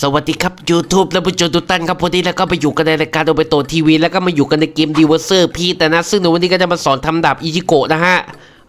สวัสดีครับ YouTube และผู้ชมทุกท่านครับวันนี้แล้วก็ไปอยู่กันในรายการโอเปโตทีวีแล้วก็มาอยู่กันในเกมดีเวอร์เซอร์พี่แต่นะ ซึ่งในวันนี้ก็จะมาสอนทำดาบอิจิโกะนะฮะ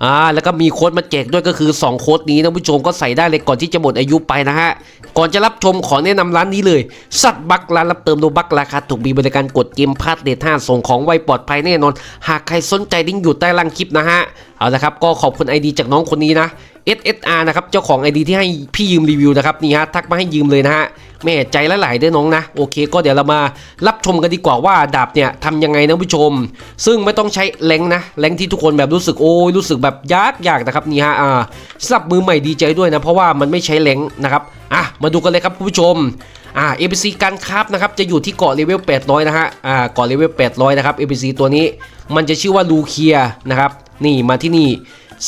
อ่าแล้วก็มีโค้ดมาแจกด้วยก็คือ 2 โค้ดนี้นะผู้ชมก็ใส่ได้เลยก่อนที่จะหมดอายุไปนะฮะ ก่อนจะรับชมขอแนะนำร้านนี้เลย สัตว์บักร้านรับเติมโลบักราคาถูกมีบริการกดเกมพาสเดทห้าส่งของไวปลอดภัยแน่นอน หากใครสนใจลิงก์อยู่ใต้ล่างคลิปนะฮะ เอาละครับก็ขอบคุณไอดีจากน้องคนนี้นะ SSR นะครับเจ้าของ ID ที่ให้พี่ยืมรีวิวนะครับนี่ฮะทักมาให้ยืมเลยนะฮะ แม่ใจละหลายด้วยน้องนะโอเค ก็เดี๋ยวเรามารับชมกันดีกว่าว่าดาบเนี่ยทำยังไงนะผู้ชม ซึ่งไม่ต้องใช้แรงนะแรงที่ทุกคนแบบรู้สึกโอ้ยรู้สึกแบบยากยากนะครับนี่ฮะอ่าสับมือใหม่ดีใจด้วยนะเพราะว่ามันไม่ใช้แรงนะครับอะมาดูกันเลยครับผู้ชมอ่า ABC การคราฟนะครับจะอยู่ที่เกาะเลเวล800นะฮะอ่าเกาะเลเวล800นะครับ ABC ตัวนี้มันจะชื่อว่าลูเคียนะครับนี่มาที่นี่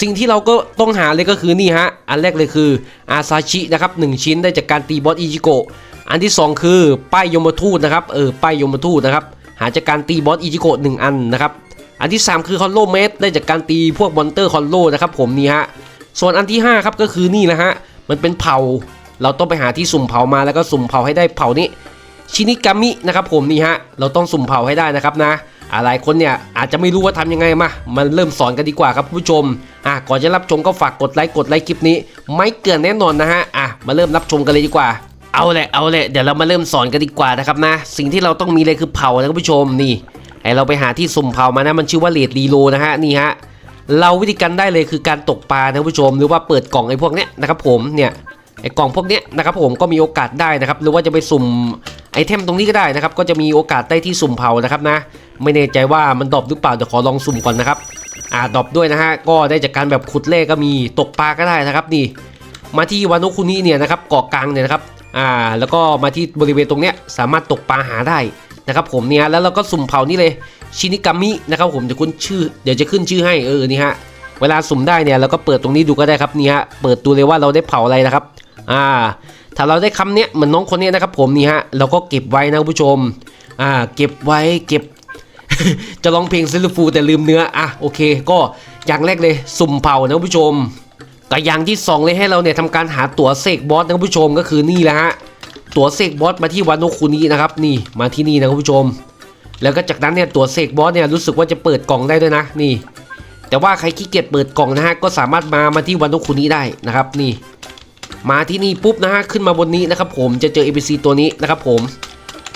สิ่งที่เราก็ต้องหาเลยก็คือนี่ฮะ อันแรกเลยคืออาซาชินะครับหชิ้นได้จากการตีบอสอิจิโกะ อันที่ 2 คือป้ายยมทูตนะครับเออป้ายยมทูตนะครับหาจากการตีบอสอิจิโกะหนึ่งอันนะครับอันที่ 3 คือคอนโลเมสได้จากการตีพวกมอนเตอร์คอนโลนะครับผมนี่ฮะส่วนอันที่5ครับก็คือนี่นะฮะมันเป็นเผา เราต้องไปหาที่สุ่มเผามาแล้วก็สุ่มเผาให้ได้เผานี้ชินิกามินะครับผมนี่ฮะเราต้องสุ่มเผาให้ได้นะครับนะอะหลายคนเนี่ยอาจจะไม่รู้ว่าทำยังไงมา มันเริ่มสอนกันดีกว่าครับผู้ชมอะก่อนจะรับชมก็ฝากกดไลค์กดไลค์คลิปนี้ ไม่เกินแน่นอนนะฮะอะมาเริ่มรับชมกันเลยดีกว่า เอาแหละเอาแหละเดี๋ยวเรามาเริ่มสอนกันดีกว่านะครับนะ สิ่งที่เราต้องมีเลยคือเผานะคุณผู้ชมนี่ให้เราไปหาที่สุ่มเผามานะมันชื่อว่าเลดรีโลนะฮะนี่ฮะเราวิธีการได้เลยคือการตกปลานะคุณผู้ชม หรือว่าเปิดกล่องไอ้พวกเนี้ยนะครับผมเนี่ยไอ้กล่องพวกเนี้ยนะครับผมก็มีโอกาสได้นะครับหรือว่าจะไปสุ่มไอเทมตรงนี้ก็ได้นะครับก็จะมีโอกาสได้ที่สุ่มเผานะครับนะ ไม่แน่ใจว่ามันดรอปหรือเปล่าเดี๋ยวขอลองสุ่มก่อนนะครับอ่าดรอปด้วยนะฮะก็ได้จากการแบบขุดเล่ก็มีตกปลาก็ได้นะครับนี่ มาที่วานุคุนิเนี่ยนะครับเกาะกลางเนี่ยนะครับ อ่าแล้วก็มาที่บริเวณตรงเนี้ยสามารถตกปลาหาได้นะครับผมเนี่ยแล้วเราก็สุ่มเผานี่เลยชินิกามินะครับผมจะขึ้นชื่อเดี๋ยวจะขึ้นชื่อให้เออนี่ฮะเวลาสุ่มได้เนี่ยเราก็เปิดตรงนี้ดูก็ได้ครับนี่ฮะเปิดดูเลยว่าเราได้เผาอะไรนะครับอ่าถ้าเราได้คำเนี้ยเหมือนน้องคนเนี้ยนะครับผมนี่ฮะเราก็เก็บไว้นะผู้ชมอ่าเก็บไว้เก็บ จะร้องเพลงซิลฟูแต่ลืมเนื้ออะโอเค ก็อย่างแรกเลยสุ่มเผานะผู้ชม ก็อย่างที่สองเลยให้เราเนี่ยทำการหาตั๋วเสกบอสนะคุณผู้ชมก็คือนี่แหละฮะตั๋วเสกบอสมาที่วานโนคุนินะครับนี่มาที่นี่นะคุณผู้ชม แล้วก็จากนั้นเนี่ยตั๋วเสกบอสเนี่ยรู้สึกว่าจะเปิดกล่องได้ด้วยนะนี่ แต่ว่าใครขี้เกียจเปิดกล่องนะฮะก็สามารถมามาที่วันโนคุนี้ได้นะครับนี่ มาที่นี่ปุ๊บนะฮะขึ้นมาบนนี้นะครับผมจะเจอ ABC ตัวนี้นะครับผม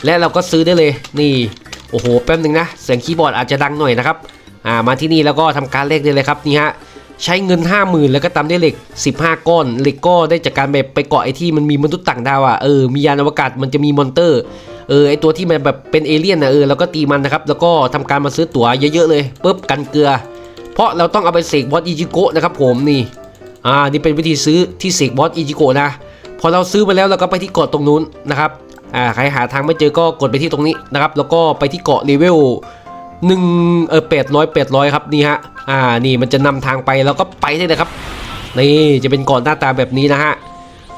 และเราก็ซื้อได้เลยนี่โอ้โหแป๊บหนึ่งนะเสียงคีย์บอร์ดอาจจะดังหน่อยนะครับอ่ามาที่นี่แล้วก็ทำการเลขได้เลยครับนี่ฮะ ใช้เงิน 50,000 แล้วก็ตามได้เหล็ก 15 ก้อน เหล็กก็ได้จากการแบบไปเกาะไอ้ที่มันมีมนุษย์ต่างดาวอะเออมียานอวกาศมันจะมีมอนเตอร์เออไอตัวที่มันแบบเป็นเอเลี่ยนนะเออแล้วก็ตีมันนะครับแล้วก็ทำการมาซื้อตั๋วเยอะๆเลยปุ๊บกันเกลือ เพราะเราต้องเอาไปเสกบอสอิจิโกะนะครับผมนี่อ่านี่เป็นวิธีซื้อที่เสกบอสอิจิโกะนะพอเราซื้อมาแล้วเราก็ไปที่เกาะตรงนู้นนะครับอ่าใครหาทางไม่เจอก็กดไปที่ตรงนี้นะครับแล้วก็ไปที่เกาะเลเวล หนึ่งเออแปดร้อยแปดร้อยครับนี่ฮะอ่านี่มันจะนำทางไปแล้วก็ไปได้เลยครับนี่จะเป็นเกาะหน้าตาแบบนี้นะฮะ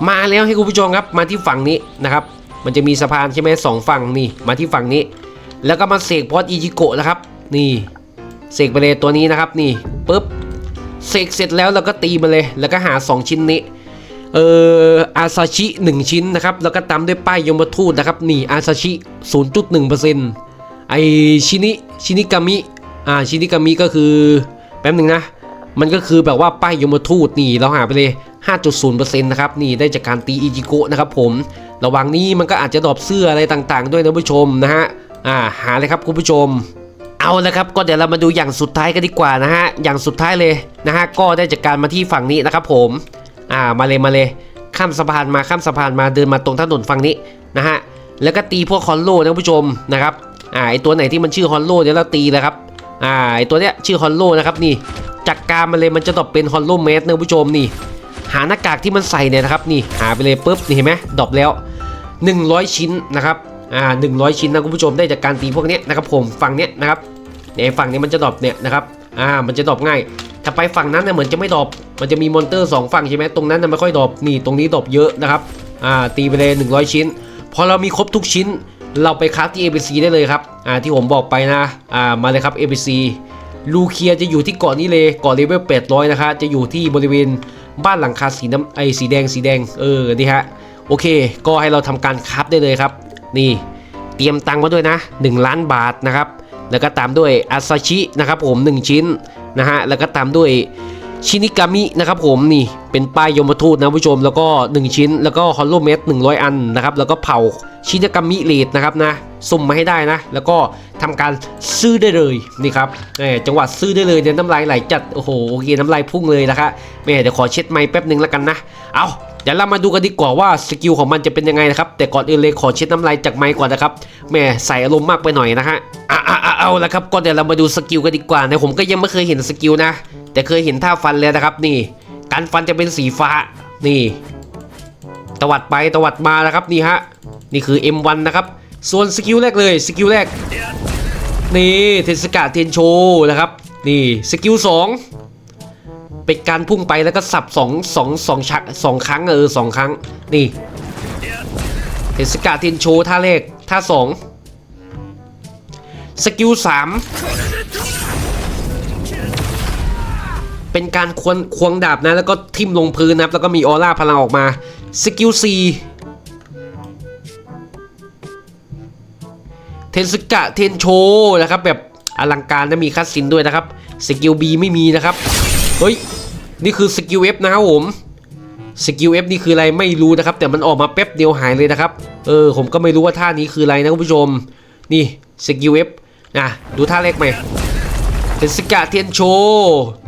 มาแล้วให้คุณผู้ชมครับมาที่ฝั่งนี้นะครับ มันจะมีสะพานใช่ไหมสองฝั่งนี่มาที่ฝั่งนี้ แล้วก็มาเสกบอสอิจิโกะนะครับ นี่เสกไปเลยตัวนี้นะครับนี่ปุ๊บเสกเสร็จแล้วเราก็ตีมาเลย แล้วก็หา 2 ชิ้นนี้เอ่ออาซาชิ 1 ชิ้นนะครับ แล้วก็ตามด้วยป้ายยมทูตนะครับนี่อาซาชิ 0.1% ไอชินิชินิกามิอ่าชินิกามิก็คือแป๊บหนึ่งนะ มันก็คือแบบว่าป้ายยมทูตนี่เราหาไปเลย 5.0%นะครับนี่ได้จากการตีอิจิโกะนะครับผมระหว่างนี้มันก็อาจจะดอปเสื้ออะไรต่างๆ ด้วยนะผู้ชมนะฮะอ่าหาเลยครับคุณผู้ชมเอาละครับก็เดี๋ยวเรามาดูอย่างสุดท้ายกันดีกว่านะฮะอย่างสุดท้ายเลยนะฮะก็ได้จากการมาที่ฝั่งนี้นะครับผมอ่ามาเลยมาเลยข้ามสะพานมาข้ามสะพานมาเดินมาตรงถนนฝั่งนี้นะฮะ แล้วก็ตีพวกฮอนโลนะผู้ชมนะครับอ่าไอตัวไหนที่มันชื่อฮอนโลเดี๋ยวเราตีเลยครับอ่าไอตัวเนี้ยชื่อฮอนโลนะครับนี่จากการมาเลยมันจะตอบเป็นฮอนโลเมสนะผู้ชมนี่ หาหน้ากากที่มันใส่เนี่ยนะครับนี่หาไปเลยปุ๊บนี่เห็นไหมดรอปแล้ว 100 ชิ้นนะครับอ่า100ชิ้นนะคุณผู้ชมได้จากการตีพวกเนี้ยนะครับผมฝั่งเนี้ยนะครับเนี่ยฝั่งนี้มันจะดรอปเนี่ยนะครับอ่ามันจะดรอปง่าย ถ้าไปฝั่งนั้นเนี่ยเหมือนจะไม่ดรอปมันจะมีมอนเตอร์สองฝั่งใช่ไหมตรงนั้นน่ะไม่ค่อยดรอปนี่ตรงนี้ดรอปเยอะนะครับอ่าตีไปเลย100 ชิ้น พอเรามีครบทุกชิ้น เราไปคราฟที่ ABC ได้เลยครับอ่าที่ผมบอกไปนะอ่ามาเลยครับ ABC ลูเคียจะอยู่ที่เกาะนี้เลยเกาะเลเวล800นะคะจะอยู่ที่บริเวณบ้านหลังคาสีน้ำไอสีแดงสีแดงเออนี่ฮะโอเค ก็ให้เราทำการคับได้เลยครับ นี่เตรียมตังค์มาด้วยนะ 1 ล้านบาทนะครับแล้วก็ตามด้วยอาซาชินะครับผม1ชิ้นนะฮะแล้วก็ตามด้วย ชินิกามินะครับผมนี่เป็นป้ายยมทูตนะผู้ชมแล้วก็ 1 ชิ้น แล้วก็ฮอลโลเมต100อันนะครับแล้วก็เผาชินิกามิเลดนะครับนะสุ่มมาให้ได้นะ แล้วก็ทำการซื้อได้เลยนี่ครับแหมจังหวัดซื้อได้เลยเนี่ยน้ำลายไหลจัดโอ้โหโอเคน้ำลายพุ่งเลยนะคะแม่เดี๋ยวขอเช็ดไม้แป๊บหนึ่งแล้วกันนะเอาเดี๋ยวเรามาดูกันดีกว่าว่าสกิลของมันจะเป็นยังไงนะครับ แต่ก่อนอื่นเลยขอเช็ดน้ำลายจากไม้ก่อนนะครับแม่ใส่อารมณ์มากไปหน่อยนะฮะอะอะเอาละครับก็เดี๋ยวเรามาดูสกิลกันดีกว่านะผมก็ยังไม่เคยเห็นสกิลนะ แต่เคยเห็นท่าฟันแล้วนะครับ นี่ การฟันจะเป็นสีฟ้า นี่ตวัดไปตวัดมานะครับนี่ฮะนี่คือ M1 นะครับ ส่วนสกิลแรกเลยสกิลแรก นี่เทสกาเทนโชนะครับ นี่สกิลสองเป็นการพุ่งไปแล้วก็สับสองสองสองชักสองครั้งเออสองครั้ง นี่เทสกาเทนโชท่าแรกท่าสองสกิลสาม เป็นการควงควงดาบนะแล้วก็ทิ่มลงพื้นนะครับแล้วก็มีออร่าพลังออกมาสกิลสี่เทนสกะเทนโชนะครับ แบบอลังการและมีคัสซินด้วยนะครับสกิล B ไม่มีนะครับเฮ้ยนี่คือสกิล F นะครับผมสกิล F นี่คืออะไรไม่รู้นะครับ แต่มันออกมาแป๊บเดียวหายเลยนะครับ เออผมก็ไม่รู้ว่าท่านี้คืออะไรนะคุณผู้ชม นี่สกิล F นะดูท่าแรกไหม เทสกะเทียนโช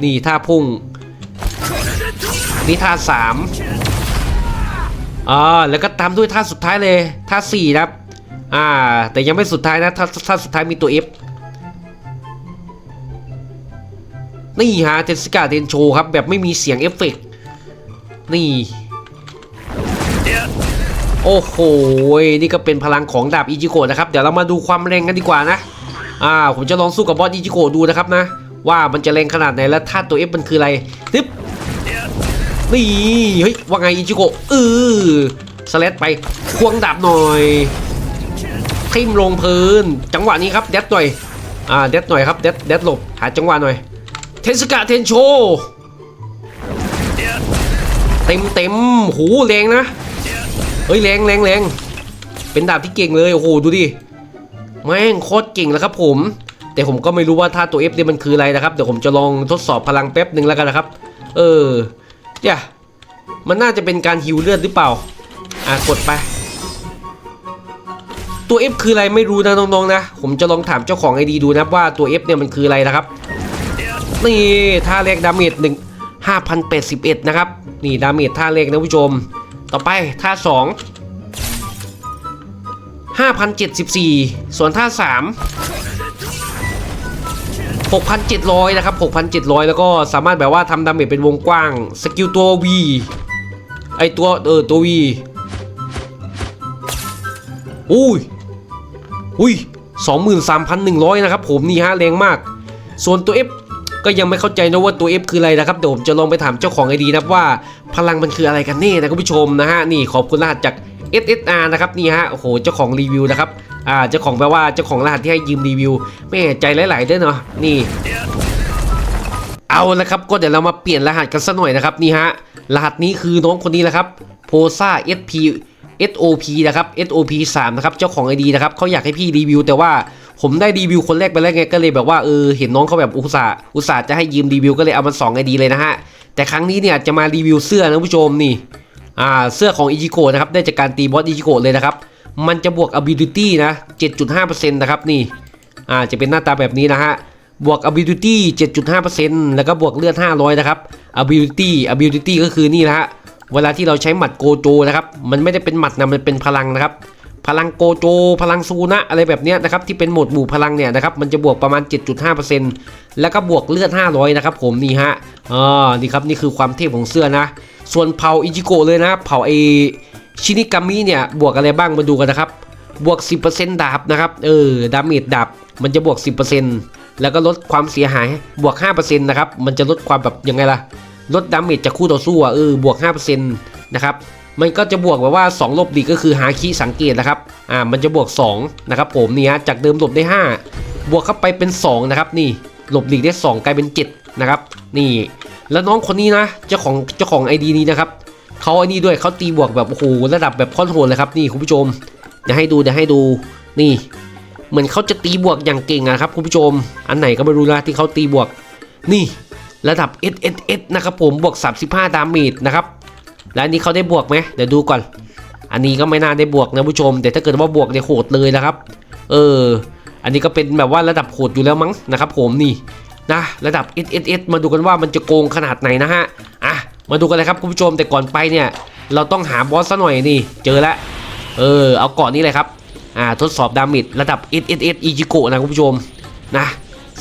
นี่ท่าพุ่ง นี่ท่าสามอ่าแล้วก็ตามด้วยท่าสุดท้ายเลย ท่าสี่นะครับ อ่า แต่ยังไม่สุดท้ายนะถ้าถ้าสุดท้ายมีตัว F นี่ฮะเทสกาเดนโชครับ แบบไม่มีเสียงเอฟเฟกต์นี่ โอ้โห นี่ก็เป็นพลังของดาบอิจิโกะนะครับ เดี๋ยวเรามาดูความแรงกันดีกว่านะ อ่าผมจะลองสู้กับบอสอิจิโกะดูนะครับนะ ว่ามันจะแรงขนาดไหนและท่าตัว F มันคืออะไรทึบนี่เฮ้ยว่าไงอิจิโกะเออสแลดไปควงดาบหน่อยทิ่มลงพื้น จังหวะนี้ครับเด็ดหน่อยอ่าเด็ดหน่อยครับเด็ดเด็ดหลบหาจังหวะหน่อย เทสกาเทนโชเต็มเต็มหูแรงนะเฮ้ยแรงแรงแรงเป็นดาบที่เก่งเลยโอ้โหดูดิ แม่งโคตรเก่งแล้วครับผม แต่ผมก็ไม่รู้ว่าท่าตัว F เนี่ยมันคืออะไรนะครับ เดี๋ยวผมจะลองทดสอบพลังแป๊บหนึ่งแล้วกันนะครับ เออเนี่ยมันน่าจะเป็นการฮิวเลือดหรือเปล่า อะกดไป ตัว F คืออะไรไม่รู้นะน้องๆนะ ผมจะลองถามเจ้าของไอดีดูนะว่าตัว F เนี่ยมันคืออะไรนะครับ นี่ท่าแรกดาเมจหนึ่งห้าพันแปดสิบเอ็ดนะครับ นี่ดาเมจท่าแรกนะผู้ชม ต่อไปท่าสอง ห้าพันเจ็ดสิบสี่ส่วนท่าสามหกพันเจ็ดร้อยนะครับหกพันเจ็ดร้อยแล้วก็สามารถแบบว่าทำดาเมจเป็นวงกว้าง สกิลตัว V ไอตัว เออ ตัว V อุ้ย อุ้ย 23,100 นะครับผมนี่ฮะแรงมาก ส่วนตัว F ก็ยังไม่เข้าใจนะว่าตัว F คืออะไรนะครับ เดี๋ยวผมจะลองไปถามเจ้าของไอดีนะว่าพลังมันคืออะไรกันแน่นะคุณผู้ชมนะฮะ นี่ขอบคุณรหัสจาก SSR นะครับนี่ฮะโอ้โหเจ้าของรีวิวนะครับอ่าเจ้าของแปลว่าเจ้าของรหัสที่ให้ยืมรีวิวแม่ใจหลายๆด้วยเนาะนี่ เอาละครับก็เดี๋ยวเรามาเปลี่ยนรหัสกันสักหน่อยนะครับนี่ฮะรหัสนี้คือน้องคนนี้แหละครับโพซ่า SP SOP นะครับ SOP 3นะครับเจ้าของ ID นะครับเขาอยากให้พี่รีวิว แต่ว่าผมได้รีวิวคนแรกไปแล้วไงก็เลยแบบว่าเออเห็นน้องเขาแบบอุตส่าห์อุตส่าห์จะให้ยืมรีวิวก็เลยเอามา2 ID เลยนะฮะแต่ครั้งนี้เนี่ยจะมารีวิวเสื้อนะผู้ชมนี่ อ่าเสื้อของอิจิโกะนะครับได้จากการตีบอสอิจิโกะเลยนะครับ มันจะบวก ability นะ 7.5%นะครับนี่อ่าจะเป็นหน้าตาแบบนี้นะฮะบวก ability 7.5%แล้วก็บวกเลือด 500 นะครับ ability ability ก็คือนี่นะฮะเวลาที่เราใช้หมัดโกโจนะครับ มันไม่ได้เป็นหมัดนะมันเป็นพลังนะครับ พลังโกโจ พลังซูนะอะไรแบบนี้นะครับที่เป็นโหมดหมู่พลังเนี่ยนะครับมันจะบวกประมาณ 7.5%แล้วก็บวกเลือด 500 นะครับผมนี่ฮะอ่านี่ครับนี่คือความเทพของเสื้อนะ ส่วนเผ่าอิจิโกเลยนะเผ่าไอชินิกามิเนี่ย บวกอะไรบ้างมาดูกันนะครับ บวก 10%ดาบนะครับ เออ ดาเมจดาบ มันจะบวก 10%แล้วก็ลดความเสียหาย บวก 5%นะครับ มันจะลดความแบบยังไงล่ะ ลดดาเมจจากคู่ต่อสู้อะ เออ บวก 5%นะครับมันก็จะบวกแบบว่า 2 ลบดีก็คือหาคีสังเกตนะครับ อ่า มันจะบวก 2 นะครับผมนี่ฮะ จากเดิมหลบได้ 5 บวกเข้าไปเป็น 2 นะครับ นี่ หลบหลีได้ 2 กลายเป็น 7 นะครับ นี่ แล้วน้องคนนี้นะเจ้าของเจ้าของไอดีนี้นะครับเขาไอันนี้ด้วยเขาตีบวกแบบโอ้โหระดับแบบค่อนโหดเลยครับนี่คุณผู้ชมเดี๋ยวให้ดูเดี๋ยวให้ดูนี่ เหมือนเขาจะตีบวกอย่างเก่งอะครับคุณผู้ชม อันไหนก็ไม่รู้นะที่เขาตีบวก นี่ระดับ S S S นะครับผมบวก 35 ดาเมจนะครับแล้วอันนี้เขาได้บวกไหมเดี๋ยวดูก่อน อันนี้ก็ไม่น่าได้บวกนะผู้ชม แต่ถ้าเกิดว่าบวกเนี่ยโหดเลยนะครับ เออ อันนี้ก็เป็นแบบว่าระดับโหดอยู่แล้วมั้งนะครับ ผมนี่ นะระดับ S S S มาดูกันว่ามันจะโกงขนาดไหนนะฮะอะมาดูกันเลยครับคุณผู้ชมแต่ก่อนไปเนี่ยเราต้องหาบอสซะหน่อยนี่เจอแล้วเออเอาก่อนนี้เลยครับอ่าทดสอบดาเมจระดับ S S S อิจิโกะนะคุณผู้ชมนะ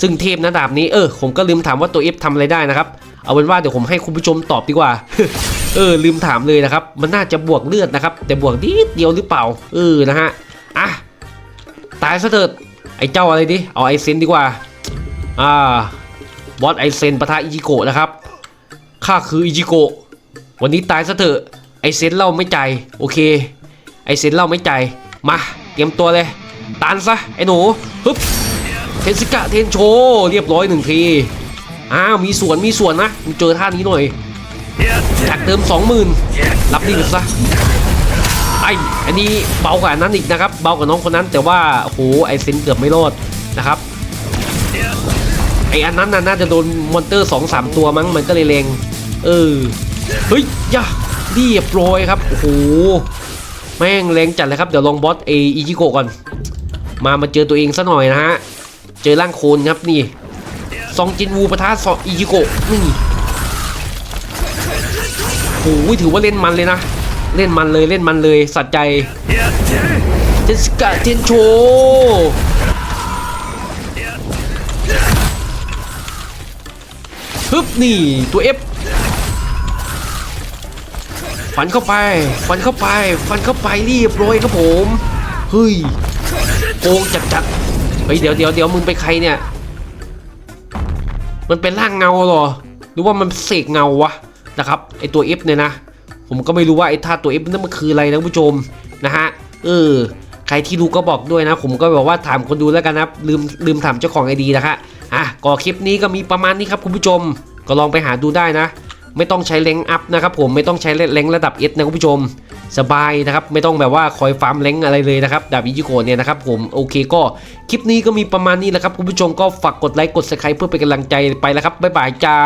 ซึ่งเทพระดับนี้เออผมก็ลืมถามว่าตัว F ทำอะไรได้นะครับเอาเป็นว่าเดี๋ยวผมให้คุณผู้ชมตอบดีกว่า เออลืมถามเลยนะครับ มันน่าจะบวกเลือดนะครับ แต่บวกนิดเดียวหรือเปล่า เออนะฮะ อะ ตายซะเถิดไอ้เจ้าอะไรดิ เอาไอเซนดีกว่า อ่าบอสไอเซนปะทะอิจิโกะนะครับข้าคืออิจิโกะวันนี้ตายซะเถอะไอเซนเล่าไม่ใจโอเค ไอเซนเล่าไม่ใจมาเตรียมตัวเลยตานซะไอหนูฮึบเทนสิกะเทนโชเรียบร้อยหนึ่งทีอ้าวมีส่วนมีส่วนนะมึงเจอท่านี้หน่อยจากเติมสองหมื่นรับนี่ซะไออันนี้เบากว่านั้นอีกนะครับ เบากว่าน้องคนนั้นแต่ว่าโอ้โหไอเซนเกือบไม่รอดนะครับ ไออันนั้นน่ะน่าจะโดนมอนเตอร์สองสามตัวมั้งมันก็เลยแรงเออเฮ้ยย่าเรียบร้อยครับโอ้โหแม่งแรงจัดเลยครับเดี๋ยวลองบอสเออิจิโกก่อน มามาเจอตัวเองซะหน่อยนะฮะเจอร่างโคลนครับนี่ซองจินวูปะทะซออิจิโกนี่โอ้ยถือว่าเล่นมันเลยนะ เล่นมันเลยเล่นมันเลยสัตใจเทสกะเทนโช ฮึบนี่ตัวเอฟฟันเข้าไป ฟันเข้าไป ฟันเข้าไปเรียบร้อยครับผมเฮ้ยโกงจัดจัดๆเฮ้ยเดี๋ยวเดี๋ยวเดี๋ยวมึงเป็นใครเนี่ย มันเป็นร่างเงาเหรอ หรือว่ามันเสกเงาวะนะครับไอตัว F เนี่ยนะ ผมก็ไม่รู้ว่าไอท่าตัว F นั่นมันคืออะไรนะผู้ชมนะฮะเออใครที่รู้ก็บอกด้วยนะ ผมก็บอกว่าถามคนดูแล้วกันนะลืมลืมถามเจ้าของไอดีนะคะ อะก็คลิปนี้ก็มีประมาณนี้ครับคุณผู้ชม ก็ลองไปหาดูได้นะ ไม่ต้องใช้เล้งอัพนะครับผมไม่ต้องใช้เล้งระดับ S นะคุณผู้ชม สบายนะครับไม่ต้องแบบว่าคอยฟาร์มเล้งอะไรเลยนะครับดาบอิจิโกะเนี่ยนะครับผมโอเคก็คลิปนี้ก็มีประมาณนี้แหละครับคุณผู้ชมก็ฝากกดไลค์กดซับสไครป์เพื่อเป็นกำลังใจไปแล้วครับบ๊ายบายจ้า